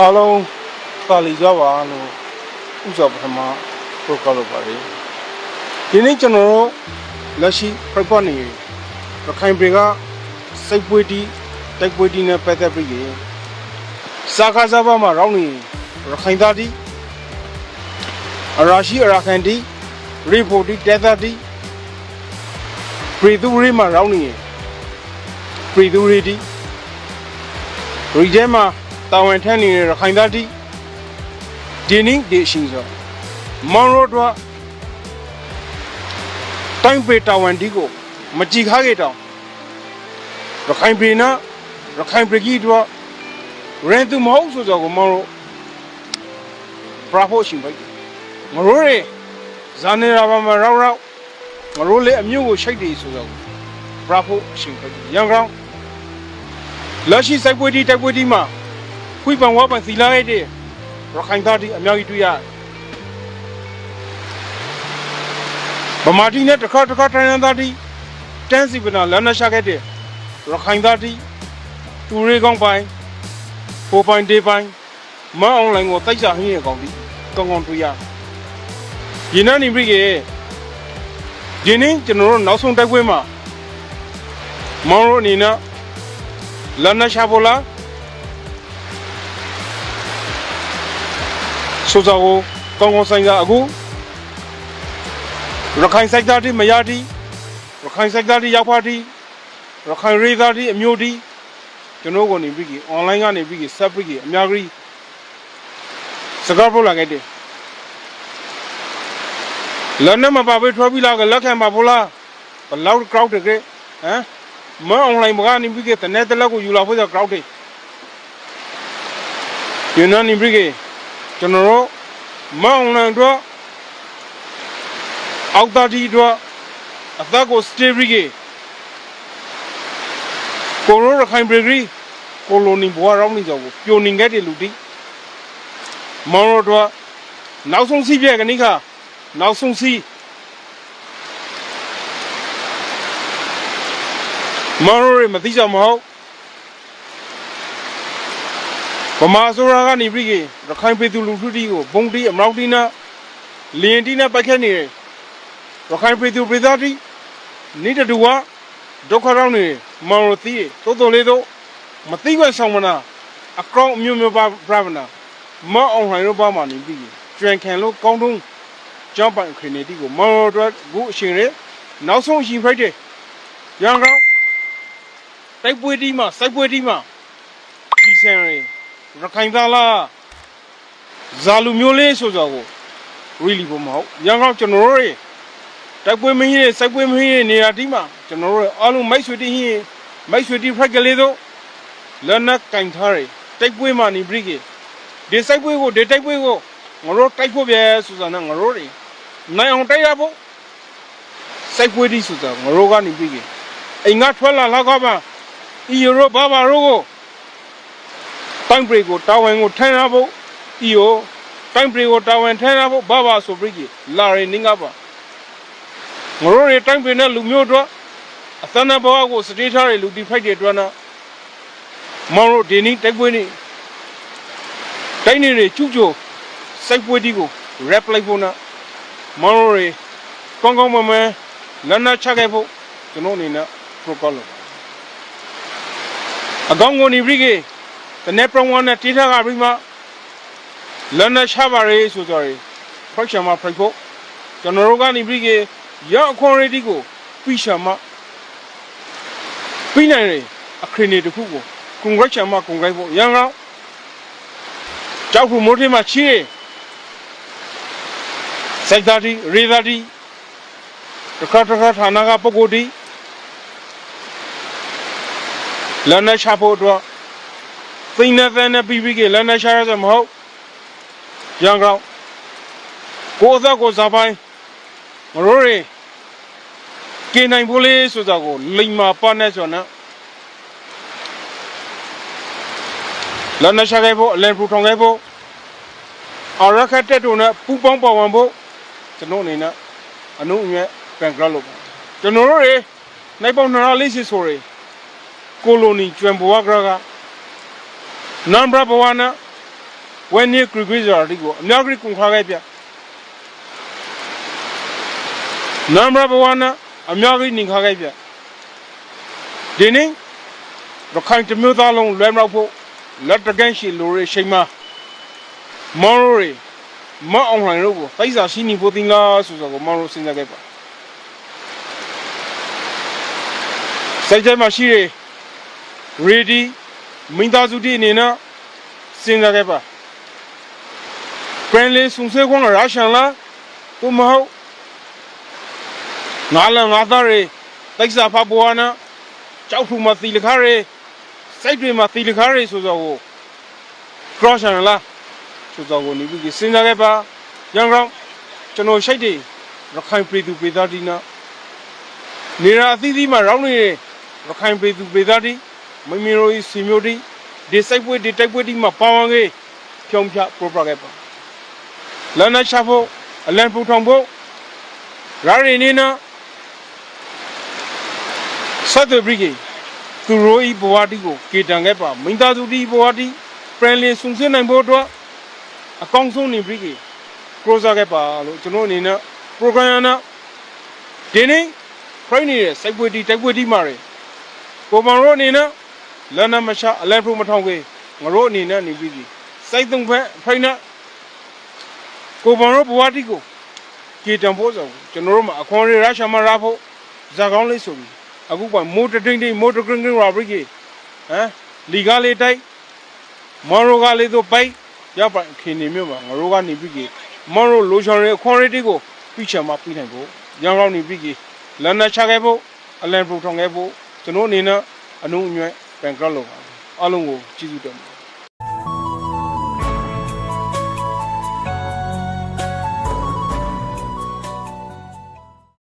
အားလုံးပါလီကြပါလို့ဥစ္စာပထမပို့ကောက်လုပ်ပါလေဒီနေ့ကျွန်တော်တို့လက်ရှိဖိုက်ပတ်နေရခိုင်ပြည်ကစိတ်ပွေးတီတိုက်ပွေးတီနဲ့ပတ်သက်ပြီးရင်စာခါစားပါမှာရောက်နေရခိုင်သားတီအရာရှိအရာခံတီရီပိုတီတက်သားတီပြည်သူရေးမှာရောက်နေပြည်သူရေးတီရီကျဲမှာ တာဝန်ထမ်းနေတဲ့ရခိုင်သားတီဒီနေ့ဒီအရှိန်ဆိုမွန်ရိုတော့တိုင်းပေတာဝန်တီကိုမကြည်ခါခဲ့တောင်ရခိုင်ပြည်နာရခိုင်ပြည်ကြီးတော့ရန်သူမဟုတ်ဆိုတော့ကိုမွန်ရိုဘရာဖို့ရှင်ပဲမရိုးရေဇာနေရာပါမရောက်ရောက်မရိုးလေအမျိုးကိုရှိတ်တယ်ဆိုတော့ဘရာဖို့ရှင်ပဲရန်ကောင်လက်ရှိစိုက်ပွေးတီတိုက်ပွေးတီမှာ ခွိပန်ဝါပန်စီလာခဲ့တဲ့ရခိုင်သားတီအများကြီးတွေ့ရတယ်ဗမာတီနဲ့တစ်ခါတစ်ခါထိုင်ရန်သားတီတန်းစီပနာလမ်းနှရှာခဲ့တဲ့ရခိုင်သားတီတူရေကောင်းပိုင်းပိုပိုင်းဒေးပိုင်းမအွန်လိုင်းကိုတိုက်ကြဟင်းရကောင်းတီကောင်းကောင်းတွေ့ရဒီနေ့နေပြီကဒီနေ့ကျွန်တော်တို့နောက်ဆုံးတိုက်ပွဲမှာမောင်တို့အနေနဲ့လမ်းနှရှာဖို့လား ဆိုစာကိုကောင်းကောင်းဆိုင်စာအခုရခိုင်စိုက်သားတိမရတိရခိုင်စိုက်သားတိရောက်ပါတိရခိုင်ရေးသားတိအမျိုးတိကျွန်တော်ကနေပြီးကြီး online ကနေပြီးကြီးဆက်ပြီးကြီးအများကြီးစကားပြောလာခဲ့တယ်လက်နဲ့မပါဘဲထွက်ပြီးလာကလက်ခံပါဖို့လားဘလောက် crowd တကယ်ဟမ်မ online မကနေပြီးကြီးတနေ့တလက်ကိုယူလာဖို့ဆို crowd တွေဒီနေ့နေပြီးကြီး ကျွန်တော်တို့မောင်လန်တို့အောက်တာတီတို့အသက်ကိုစတေရီကေကိုရိုရခိုင်ပြည်ကြီးကိုလိုနီဘွားရောင်းနေကြကိုပြိုနေခဲ့တဲ့လူတိမောင်တို့တို့နောက်ဆုံးစီးပြဲကနိခါနောက်ဆုံးစီးမောင်တို့ရမသိကြမဟုတ် ဗမာဆိုတာကနေပြီးကရခိုင်ပြည်သူလူထုတီကိုဘုံတီအမောက်တီနာလင်းတီနာပတ်ခတ်နေတယ်ရခိုင်ပြည်သူပြည်သားတီနေတတူကဒုက္ခရောက်နေမောင်ရသီးတိုးတိုးလေးတော့မသိခွင့်ဆောင်မနာအကောင့်မျိုးမျိုးပါပြဗနာမအောင်ဟိုင်ရောပါမနေပြီးကျွမ်းခံလို့ကောင်းတုံးကြောင်းပိုင်ခရီးနေတီကိုမောင်ရတော့ဘူးအရှင်ရဲနောက်ဆုံးရှင်ဖိုက်တယ်ရန်ကောင်တိုက်ပွဲတီမှာစိုက်ပွဲတီမှာဒီဆန်ရဲ ရခိုင်သားလားဇာလူမျိုးလေးဆိုတော့ကို really ဘမဟုတ်ရန်ကောင်းကျွန်တော်တို့တွေတိုက်ပွဲမင်းကြီးတွေစိုက်ပွဲမင်းကြီးတွေနေရာဒီမှာကျွန်တော်တို့တွေအားလုံးမိုက်ဆွေတင်းဟင်းမိုက်ဆွေတင်းဖက်ကလေးတော့လက်နက်ကင်ထားတယ်တိုက်ပွဲမှာနေပြီကေဒီစိုက်ပွဲကိုဒီတိုက်ပွဲကိုငါတို့တိုက်ဖို့ပဲဆိုတော့ငါတို့တွေနိုင်အောင်တိုက်ရဖို့စိုက်ပွဲဒီဆိုတော့ငါတို့ကနေပြီကေအိမ်ကထွက်လာလောက်ပါအီယူရိုဘာဘာရိုကို တိုင်းပရိကိုတာဝန်ကိုထမ်းရဖို့အီယိုတိုင်းပရိကိုတာဝန်ထမ်းရဖို့ဘာဘာဆိုပြီးကြီးလာရင်နင်းကပါငရိုးတွေတိုင်းပရိနဲ့လူမျိုးတို့အသနာဘဝကိုစတေးထားတဲ့လူတီဖိုက်တဲ့အတွက်နော်မောင်တို့ဒီနေ့တိုက်ပွဲနေတိုင်းနေတွေကျူးကျော်စိုက်ပွဲတီကို rap လိုက်ဖို့နော်မောင်တို့တွေကောင်းကောင်းမွန်မွန်လမ်းနာချခဲ့ဖို့ကျွန်တော်အနေနဲ့ protocol လုပ်အကောင်းကိုနေပြီကြီး တနေ့ပရဝနဲ့တိထကပြီးမှလန်နချပါရေးဆိုတော့ဖရက်ချာမှာဖရက်ဖို့ကျွန်တော်တို့ကနေပြီးကရောက်အခွန်ရီတီကိုပြီးချာမှာပြီးနိုင်တယ်အခရီးနေတစ်ခုကိုကွန်ဂရက်ချာမှာကွန်ဂရက်ဖို့ရန်ကောင်ကြောက်ခုမိုးထေးမှာချီးစိုက်သားတီရေသားတီတစ်ခါတစ်ခါဌာနကပုဂ္ဂိုလ်တီလန်နချဖို့အတွက် သိန်းနဲ့သန်းနဲ့ပြီးပြီးကလမ်းနဲ့ရှာရစမဟုတ်ရန်ကောင်ကိုယ်အသက်ကိုစားပိုင်းမရိုးတွေကင်းနိုင်ဖို့လေးဆိုတာကိုလိမ်မာပါနဲ့ဆိုတော့လမ်းနဲ့ရှာခဲ့ဖို့အလန်ပူထောင်ခဲ့ဖို့အရခတ်တက်တုံနဲ့ပူပေါင်းပါဝင်ဖို့ကျွန်တော်အနေနဲ့အနုအမြဲပန်ဂရတ်လို့ကျွန်တော်တို့တွေနိုင်ပေါင်း240ဆိုရယ်ကိုလိုနီကျွမ်ဘွားကက နမ်ဘရဘဝနာဝဲနေဂရီဂရီဆိုတာဒီကိုအများကြီးကုန်ခါခဲ့ပြနံပါတ်1နာအများကြီးနေခါခဲ့ပြဒီနေ့ရခိုင်တမျိုးသားလုံးလွဲမတော့ဖို့လက်တကန့်ရှိလိုရရှိမမော်ရိုရီမအောင်လှိုင်တို့ကိုတိုက်စာရှိနေဖို့တင်လားဆိုတော့မော်ရိုစဉ်းစားခဲ့ပါစိတ်ထဲမှာရှိရ ready မိသားစုတိအနေနဲ့စဉ်းစားခဲ့ပါ friendly စုံစဲခွန်းရုရှားလားသူမဟုတ်ငါလငါသားတွေတိုက်စာဖတ်ပေါ်နာကြောက်ထူမှာသီလခါတွေစိတ်တွေမှာသီလခါတွေဆိုတော့ကို cross လားဆိုတော့ကိုနေပြီးစဉ်းစားခဲ့ပါရန်ကောင်ကျွန်တော်ရှိတ်တွေရခိုင်ပြည်သူပြည်သားဒီနာနေရာအသီးသီးမှာရောက်နေတဲ့ရခိုင်ပြည်သူပြည်သားဒီ မိမိတို့ဤစီမျိုးဒီဒီစိုက်ပွဲဒီတိုက်ပွဲဒီမှာပါဝင်ခဲ့ဖြောင်းဖြပရိုပခဲ့ပါလမ်းနဲ့ချဖို့အလံပူထောင်ဖို့ရာရီနေနာဆက်သွယ်ပြီးကြီးသူတို့ဤဘဝတီကိုကေတံခဲ့ပါမိသားစုတီဘဝတီဖရန်လီဆုံစင်းနိုင်ဖို့အတွက်အကောင်းဆုံးနေပြီးကြီးကရိုဇာခဲ့ပါလို့ကျွန်တော်အနေနဲ့ program နာဒီနေ့ဖိုင်းနေတဲ့စိုက်ပွဲတီတိုက်ပွဲတီမှာကိုမန်ရိုအနေနဲ့ လမ်းနမချအလဲဖရမထောင်ကြီးငရိုးအနေနဲ့နေပြီးကြီးစိုက်သုံးဖက်ဖိုင်းနာကိုမန်ရိုဘဝတီကိုကေတံဖို့ဆိုကျွန်တော်တို့မှာအခွန်ရရရှာမရဖို့ဇာကောင်းလေးဆိုပြီးအခုကမိုးတတိန်တိန်မိုးတကရင်ကရင်ရာဘရိကေဟမ်လီဂါလေးတိုက်မော်ရိုကလေးတို့ပိုက်ရောက်ပါခင်နေမြို့မှာငရိုးကနေပြီးကြီးမော်ရိုလိုချော်ရဲအခွန်ရတီကိုပြချင်မှပြီးနိုင်ဖို့ရန်ကောင်းနေပြီးကြီးလန်နာချခဲ့ဖို့အလန်ပရိုထောင်ခဲ့ဖို့ကျွန်တော်အနေနဲ့အနုအညွတ် ပန်ကရလို့ပါအားလုံးကိုကျေးဇူးတင်ပါတယ်